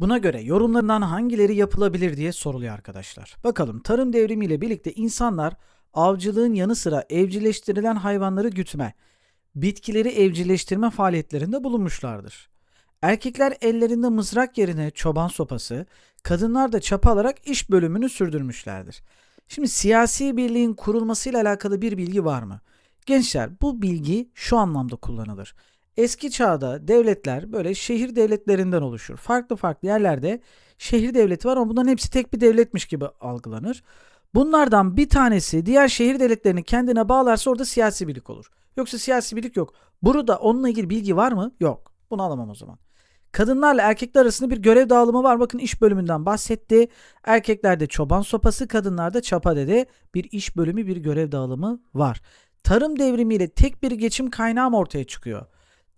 Buna göre yorumlarından hangileri yapılabilir diye soruluyor arkadaşlar. Bakalım tarım devrimiyle birlikte insanlar avcılığın yanı sıra evcilleştirilen hayvanları gütme, bitkileri evcilleştirme faaliyetlerinde bulunmuşlardır. Erkekler ellerinde mızrak yerine çoban sopası, kadınlar da çapa alarak iş bölümünü sürdürmüşlerdir. Şimdi siyasi birliğin kurulmasıyla alakalı bir bilgi var mı? Gençler bu bilgi şu anlamda kullanılır. Eski çağda devletler böyle şehir devletlerinden oluşur. Farklı farklı yerlerde şehir devleti var ama bunların hepsi tek bir devletmiş gibi algılanır. Bunlardan bir tanesi diğer şehir devletlerini kendine bağlarsa orada siyasi birlik olur. Yoksa siyasi birlik yok. Burada onunla ilgili bilgi var mı? Yok. Bunu alamam o zaman. Kadınlarla erkekler arasında bir görev dağılımı var. Bakın iş bölümünden bahsetti. Erkeklerde çoban sopası, kadınlarda çapa dedi. Bir iş bölümü, bir görev dağılımı var. Tarım devrimiyle tek bir geçim kaynağı mı ortaya çıkıyor?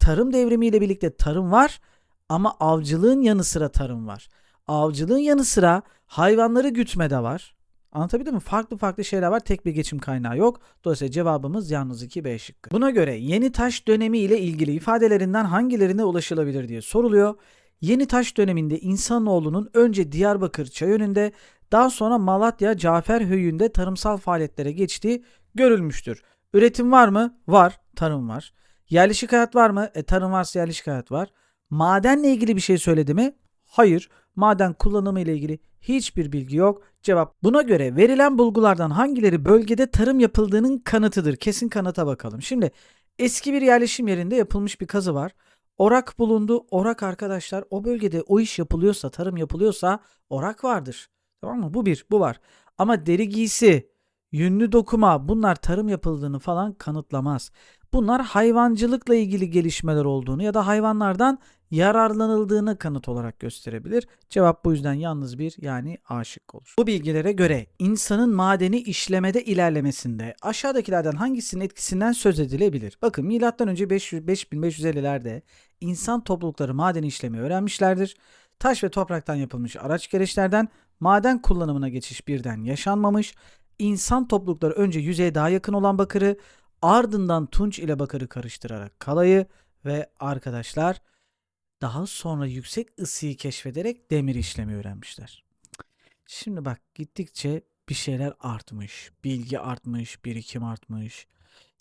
Tarım devrimiyle birlikte tarım var ama avcılığın yanı sıra tarım var. Avcılığın yanı sıra hayvanları gütme de var. Anlatabildim mi? Farklı farklı şeyler var. Tek bir geçim kaynağı yok. Dolayısıyla cevabımız yalnız 2 B şıkkı. Buna göre yeni taş dönemi ile ilgili ifadelerinden hangilerine ulaşılabilir diye soruluyor. Yeni taş döneminde insanoğlunun önce Diyarbakır Çayönü'nde daha sonra Malatya Caferhöyü'nde tarımsal faaliyetlere geçtiği görülmüştür. Üretim var mı? Var. Tarım var. Yerleşik hayat var mı? E tarım varsa yerleşik hayat var. Madenle ilgili bir şey söyledi mi? Hayır. Maden kullanımı ile ilgili hiçbir bilgi yok. Cevap buna göre verilen bulgulardan hangileri bölgede tarım yapıldığının kanıtıdır? Kesin kanıta bakalım. Şimdi eski bir yerleşim yerinde yapılmış bir kazı var. Orak bulundu. Orak arkadaşlar o bölgede o iş yapılıyorsa, tarım yapılıyorsa orak vardır. Tamam mı? Bu bir, bu var. Ama deri giysi, yünlü dokuma bunlar tarım yapıldığını falan kanıtlamaz. Bunlar hayvancılıkla ilgili gelişmeler olduğunu ya da hayvanlardan yararlanıldığını kanıt olarak gösterebilir. Cevap bu yüzden yalnız bir yani A şıkkı olur. Bu bilgilere göre insanın madeni işlemede ilerlemesinde aşağıdakilerden hangisinin etkisinden söz edilebilir? Bakın 500 5550'lerde insan toplulukları madeni işlemeyi öğrenmişlerdir. Taş ve topraktan yapılmış araç gereçlerden maden kullanımına geçiş birden yaşanmamış. İnsan toplulukları önce yüzeye daha yakın olan bakırı ardından tunç ile bakırı karıştırarak kalayı ve arkadaşlar daha sonra yüksek ısıyı keşfederek demir işlemi öğrenmişler. Şimdi bak gittikçe bir şeyler artmış. Bilgi artmış, birikim artmış.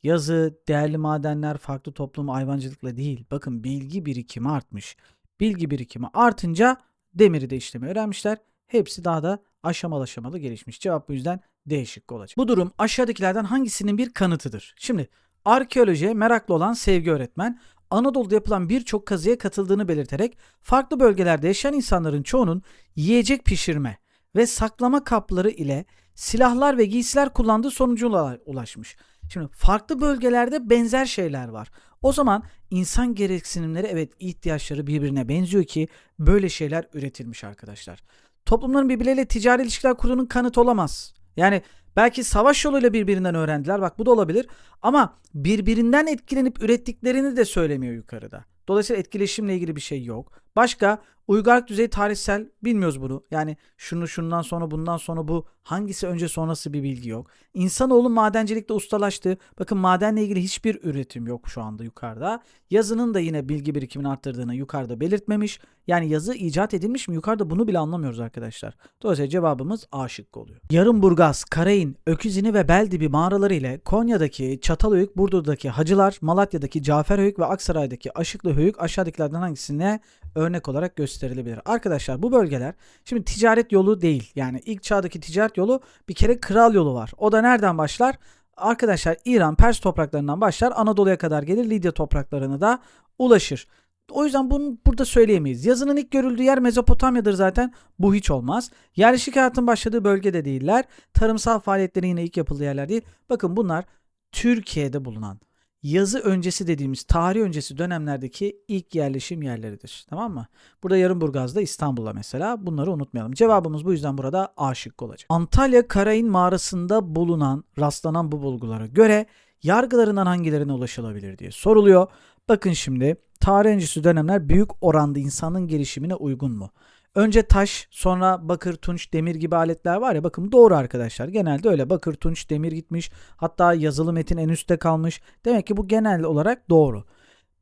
Yazı, değerli madenler farklı toplum hayvancılıkla değil. Bakın bilgi birikimi artmış. Bilgi birikimi artınca demiri de işlemi öğrenmişler. Hepsi daha da aşamalı aşamalı gelişmiş. Cevap bu yüzden D şıkkı olacak. Bu durum aşağıdakilerden hangisinin bir kanıtıdır? Şimdi arkeolojiye meraklı olan Sevgi öğretmen Anadolu'da yapılan birçok kazıya katıldığını belirterek farklı bölgelerde yaşayan insanların çoğunun yiyecek pişirme ve saklama kapları ile silahlar ve giysiler kullandığı sonucuna ulaşmış. Şimdi farklı bölgelerde benzer şeyler var. O zaman insan gereksinimleri evet ihtiyaçları birbirine benziyor ki böyle şeyler üretilmiş arkadaşlar. Toplumların birbirleriyle ticari ilişkiler kurduğunun kanıtı olamaz. Yani belki savaş yoluyla birbirinden öğrendiler. Bak bu da olabilir. Ama birbirinden etkilenip ürettiklerini de söylemiyor yukarıda. Dolayısıyla etkileşimle ilgili bir şey yok. Başka uygarlık düzeyi tarihsel bilmiyoruz bunu. Yani şunu şundan sonra bundan sonra bu hangisi önce sonrası bir bilgi yok. İnsanoğlu madencilikte ustalaştı. Bakın madenle ilgili hiçbir üretim yok şu anda yukarıda. Yazının da yine bilgi birikimini arttırdığını yukarıda belirtmemiş. Yani yazı icat edilmiş mi yukarıda bunu bile anlamıyoruz arkadaşlar. Dolayısıyla cevabımız A şıkkı oluyor. Yarımburgaz, Karayın, Öküzini ve Beldibi mağaraları ile Konya'daki Çatalhöyük, Burdur'daki Hacılar, Malatya'daki Caferhöyük ve Aksaray'daki Aşıklıhöyük aşağıdakilerden hangisine örnek olarak gösterilebilir. Arkadaşlar bu bölgeler şimdi ticaret yolu değil. Yani ilk çağdaki ticaret yolu bir kere kral yolu var. O da nereden başlar? Arkadaşlar İran, Pers topraklarından başlar. Anadolu'ya kadar gelir. Lidya topraklarına da ulaşır. O yüzden bunu burada söyleyemeyiz. Yazının ilk görüldüğü yer Mezopotamya'dır zaten. Bu hiç olmaz. Yerleşik hayatın başladığı bölgede değiller. Tarımsal faaliyetlerin yine ilk yapıldığı yerler değil. Bakın bunlar Türkiye'de bulunan yazı öncesi dediğimiz tarih öncesi dönemlerdeki ilk yerleşim yerleridir. Tamam mı? Burada Yarımburgaz'da İstanbul'da mesela bunları unutmayalım. Cevabımız bu yüzden burada A şıkkı olacak. Antalya Karayın mağarasında bulunan rastlanan bu bulgulara göre yargılarından hangilerine ulaşılabilir diye soruluyor. Bakın şimdi tarih öncesi dönemler büyük oranda insanın gelişimine uygun mu? Önce taş, sonra bakır, tunç, demir gibi aletler var ya bakın doğru arkadaşlar. Genelde öyle bakır, tunç, demir gitmiş. Hatta yazılı metin en üstte kalmış. Demek ki bu genel olarak doğru.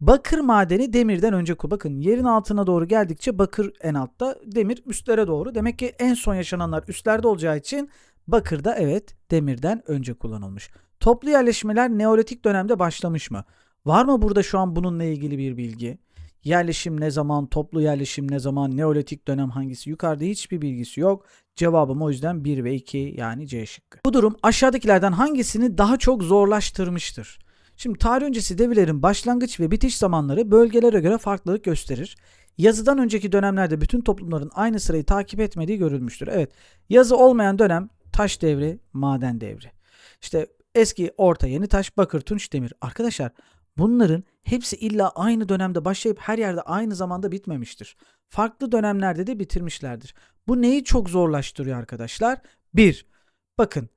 Bakır madeni demirden önce. Bakın yerin altına doğru geldikçe bakır en altta, demir üstlere doğru. Demek ki en son yaşananlar üstlerde olacağı için bakır da evet demirden önce kullanılmış. Toplu yerleşmeler Neolitik dönemde başlamış mı? Var mı burada şu an bununla ilgili bir bilgi? Yerleşim ne zaman, toplu yerleşim ne zaman, Neolitik dönem hangisi? Yukarıda hiçbir bilgisi yok. Cevabım o yüzden 1 ve 2 yani C şıkkı. Bu durum aşağıdakilerden hangisini daha çok zorlaştırmıştır? Şimdi tarih öncesi devirlerin başlangıç ve bitiş zamanları bölgelere göre farklılık gösterir. Yazıdan önceki dönemlerde bütün toplumların aynı sırayı takip etmediği görülmüştür. Evet, yazı olmayan dönem taş devri, maden devri. İşte eski, orta, yeni taş, bakır, tunç, demir. Arkadaşlar bunların hepsi illa aynı dönemde başlayıp her yerde aynı zamanda bitmemiştir. Farklı dönemlerde de bitirmişlerdir. Bu neyi çok zorlaştırıyor arkadaşlar? Bir, bakın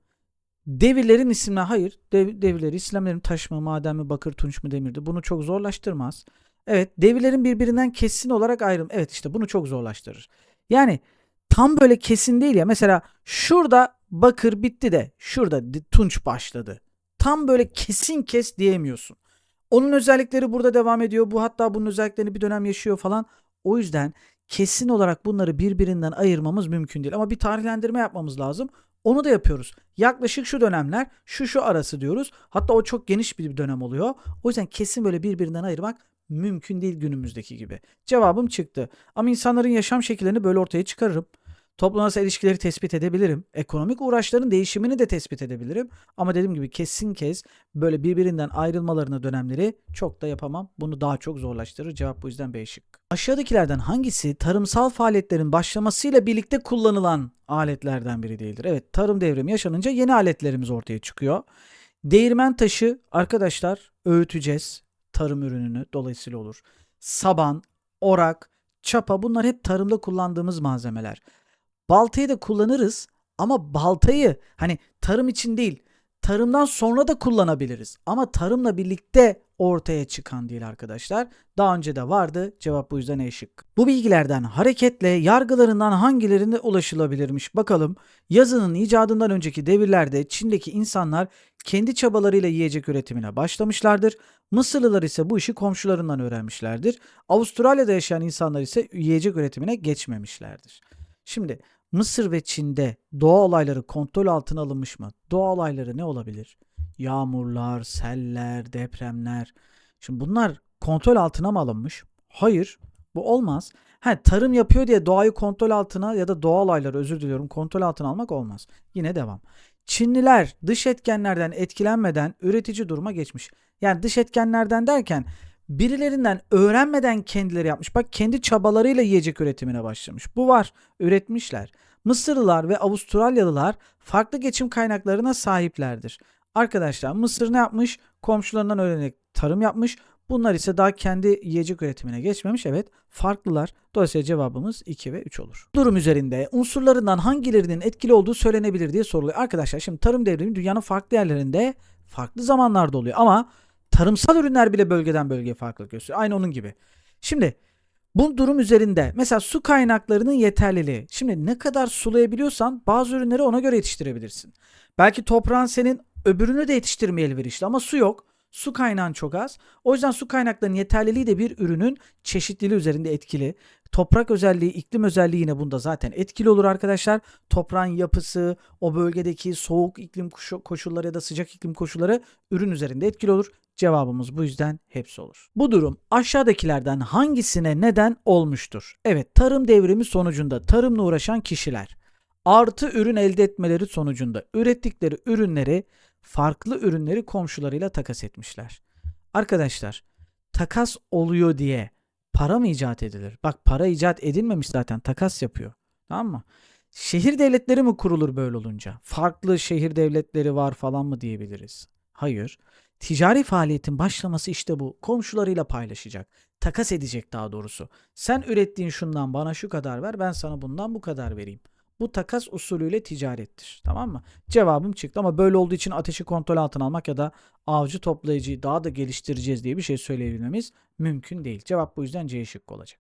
devirlerin isimleri hayır. Dev, devirleri İslamların taş mı, maden mi, bakır, tunç mu, demirdi. Bunu çok zorlaştırmaz. Evet devirlerin birbirinden kesin olarak ayrım. Evet işte bunu çok zorlaştırır. Yani tam böyle kesin değil ya. Mesela şurada bakır bitti de şurada tunç başladı. Tam böyle kesin kes diyemiyorsun. Onun özellikleri burada devam ediyor. Bu hatta bunun özelliklerini bir dönem yaşıyor falan. O yüzden kesin olarak bunları birbirinden ayırmamız mümkün değil. Ama bir tarihlendirme yapmamız lazım. Onu da yapıyoruz. Yaklaşık şu dönemler şu şu arası diyoruz. Hatta o çok geniş bir dönem oluyor. O yüzden kesin böyle birbirinden ayırmak mümkün değil günümüzdeki gibi. Cevabım çıktı. Ama insanların yaşam şekillerini böyle ortaya çıkarırım. Toplum arası ilişkileri tespit edebilirim. Ekonomik uğraşların değişimini de tespit edebilirim. Ama dediğim gibi kesin kez böyle birbirinden ayrılmalarına dönemleri çok da yapamam. Bunu daha çok zorlaştırır. Cevap bu yüzden B şık. Aşağıdakilerden hangisi tarımsal faaliyetlerin başlamasıyla birlikte kullanılan aletlerden biri değildir? Evet tarım devrimi yaşanınca yeni aletlerimiz ortaya çıkıyor. Değirmen taşı arkadaşlar öğüteceğiz tarım ürününü dolayısıyla olur. Saban, orak, çapa bunlar hep tarımda kullandığımız malzemeler. Baltayı da kullanırız ama baltayı hani tarım için değil tarımdan sonra da kullanabiliriz. Ama tarımla birlikte ortaya çıkan değil arkadaşlar. Daha önce de vardı. Cevap bu yüzden E şıkkı. Bu bilgilerden hareketle yargılarından hangilerine ulaşılabilirmiş bakalım. Yazının icadından önceki devirlerde Çin'deki insanlar kendi çabalarıyla yiyecek üretimine başlamışlardır. Mısırlılar ise bu işi komşularından öğrenmişlerdir. Avustralya'da yaşayan insanlar ise yiyecek üretimine geçmemişlerdir. Şimdi Mısır ve Çin'de doğa olayları kontrol altına alınmış mı? Doğa olayları ne olabilir? Yağmurlar, seller, depremler. Şimdi bunlar kontrol altına mı alınmış? Hayır. Bu olmaz. Ha, tarım yapıyor diye doğayı kontrol altına ya da doğa olayları özür diliyorum kontrol altına almak olmaz. Yine devam. Çinliler dış etkenlerden etkilenmeden üretici duruma geçmiş. Yani dış etkenlerden derken birilerinden öğrenmeden kendileri yapmış. Bak kendi çabalarıyla yiyecek üretimine başlamış. Bu var. Üretmişler. Mısırlılar ve Avustralyalılar farklı geçim kaynaklarına sahiplerdir. Arkadaşlar Mısır ne yapmış? Komşularından öğrenerek tarım yapmış. Bunlar ise daha kendi yiyecek üretimine geçmemiş. Evet farklılar. Dolayısıyla cevabımız 2 ve 3 olur. Durum üzerinde unsurlarından hangilerinin etkili olduğu söylenebilir diye soruluyor. Arkadaşlar şimdi tarım devrimi dünyanın farklı yerlerinde farklı zamanlarda oluyor. Ama tarımsal ürünler bile bölgeden bölgeye farklılık gösteriyor. Aynı onun gibi. Şimdi bu durum üzerinde mesela su kaynaklarının yeterliliği. Şimdi ne kadar sulayabiliyorsan bazı ürünleri ona göre yetiştirebilirsin. Belki toprağın senin öbürünü de yetiştirmeye elverişli ama su yok. Su kaynağın çok az. O yüzden su kaynaklarının yeterliliği de bir ürünün çeşitliliği üzerinde etkili. Toprak özelliği, iklim özelliği yine bunda zaten etkili olur arkadaşlar. Toprağın yapısı, o bölgedeki soğuk iklim koşu- koşulları ya da sıcak iklim koşulları ürün üzerinde etkili olur. Cevabımız bu yüzden hepsi olur. Bu durum aşağıdakilerden hangisine neden olmuştur? Evet, tarım devrimi sonucunda tarımla uğraşan kişiler artı ürün elde etmeleri sonucunda ürettikleri ürünleri farklı ürünleri komşularıyla takas etmişler. Arkadaşlar, takas oluyor diye para mı icat edilir? Bak para icat edilmemiş zaten takas yapıyor. Tamam mı? Şehir devletleri mi kurulur böyle olunca? Farklı şehir devletleri var falan mı diyebiliriz? Hayır. Ticari faaliyetin başlaması işte bu. Komşularıyla paylaşacak. Takas edecek daha doğrusu. Sen ürettiğin şundan bana şu kadar ver, ben sana bundan bu kadar vereyim. Bu takas usulüyle ticarettir. Tamam mı? Cevabım çıktı ama böyle olduğu için ateşi kontrol altına almak ya da avcı toplayıcıyı daha da geliştireceğiz diye bir şey söyleyebilmemiz mümkün değil. Cevap bu yüzden C şıkkı olacak.